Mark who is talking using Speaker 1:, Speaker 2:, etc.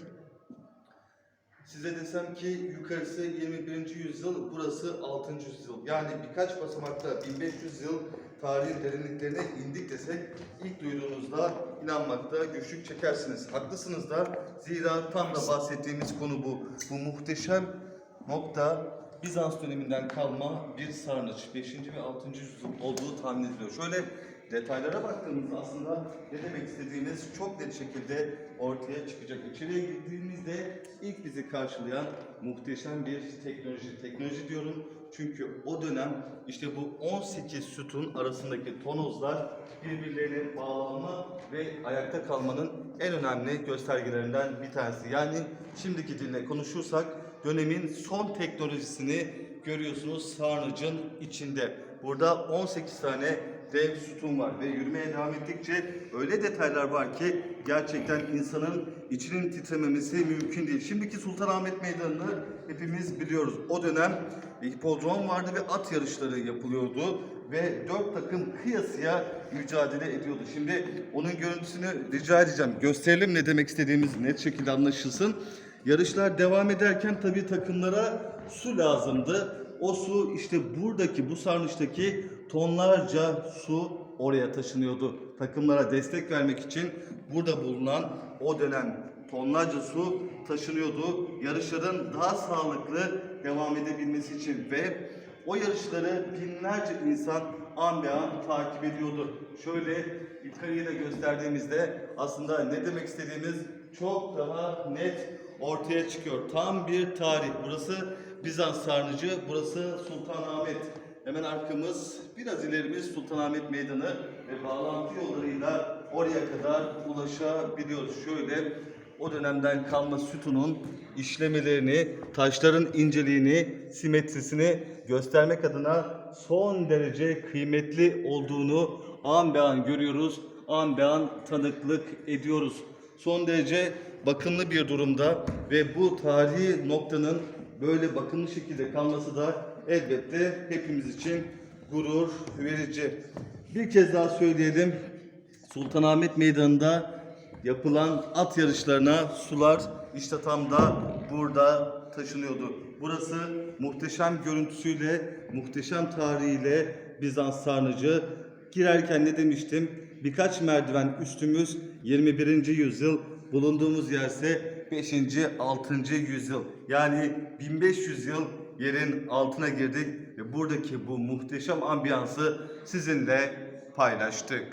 Speaker 1: Evet.
Speaker 2: Size desem ki yukarısı 21. yüzyıl, burası 6. yüzyıl. Yani birkaç basamakta 1500 yıl tarihin derinliklerine indik desek ilk duyduğunuzda inanmakta güçlük çekersiniz. Haklısınız da zira tam da bahsettiğimiz konu bu. Bu muhteşem nokta Bizans döneminden kalma bir sarnıç. 5. ve 6. yüzyıl olduğu tahmin ediliyor. Şöyle detaylara baktığımızda aslında ne demek istediğimiz çok net şekilde ortaya çıkacak. İçeriye girdiğimizde ilk bizi karşılayan muhteşem bir teknoloji. Teknoloji diyorum çünkü o dönem işte bu 18 sütun arasındaki tonozlar birbirlerine bağlanma ve ayakta kalmanın en önemli göstergelerinden bir tanesi. Yani şimdiki dille konuşursak dönemin son teknolojisini görüyorsunuz sarnıcın içinde. Burada 18 tane dev sütun var ve yürümeye devam ettikçe öyle detaylar var ki gerçekten insanın içinin titrememesi mümkün değil. Şimdiki Sultanahmet Meydanı'nı hepimiz biliyoruz. O dönem hipodrom vardı ve at yarışları yapılıyordu ve dört takım kıyasıya mücadele ediyordu. Şimdi onun görüntüsünü rica edeceğim. Gösterelim ne demek istediğimiz net şekilde anlaşılsın. Yarışlar devam ederken tabii takımlara su lazımdı. O su işte buradaki bu sarnıçtaki tonlarca su oraya taşınıyordu. Takımlara destek vermek için burada bulunan o dönem tonlarca su taşınıyordu. Yarışların daha sağlıklı devam edebilmesi için ve o yarışları binlerce insan an be an takip ediyordu. Şöyle yukarıyı da gösterdiğimizde aslında ne demek istediğimiz çok daha net ortaya çıkıyor. Tam bir tarih. Burası Bizans sarnıcı, burası Sultanahmet. Hemen arkamız, biraz ilerimiz Sultanahmet Meydanı ve bağlantı yollarıyla oraya kadar ulaşabiliyoruz. Şöyle o dönemden kalma sütunun işlemelerini, taşların inceliğini, simetrisini göstermek adına son derece kıymetli olduğunu an be an görüyoruz, an be an tanıklık ediyoruz. Son derece bakımlı bir durumda ve bu tarihi noktanın böyle bakımlı şekilde kalması da elbette hepimiz için gurur verici. Bir kez daha söyleyelim. Sultanahmet Meydanı'nda yapılan at yarışlarına sular işte tam da burada taşınıyordu. Burası muhteşem görüntüsüyle, muhteşem tarihiyle Bizans sarnıcı. Girerken ne demiştim? Birkaç merdiven üstümüz 21. yüzyıl, bulunduğumuz yerse 5. 6. yüzyıl. Yani 1500 yıl yerin altına girdik ve buradaki bu muhteşem ambiyansı sizinle paylaştık.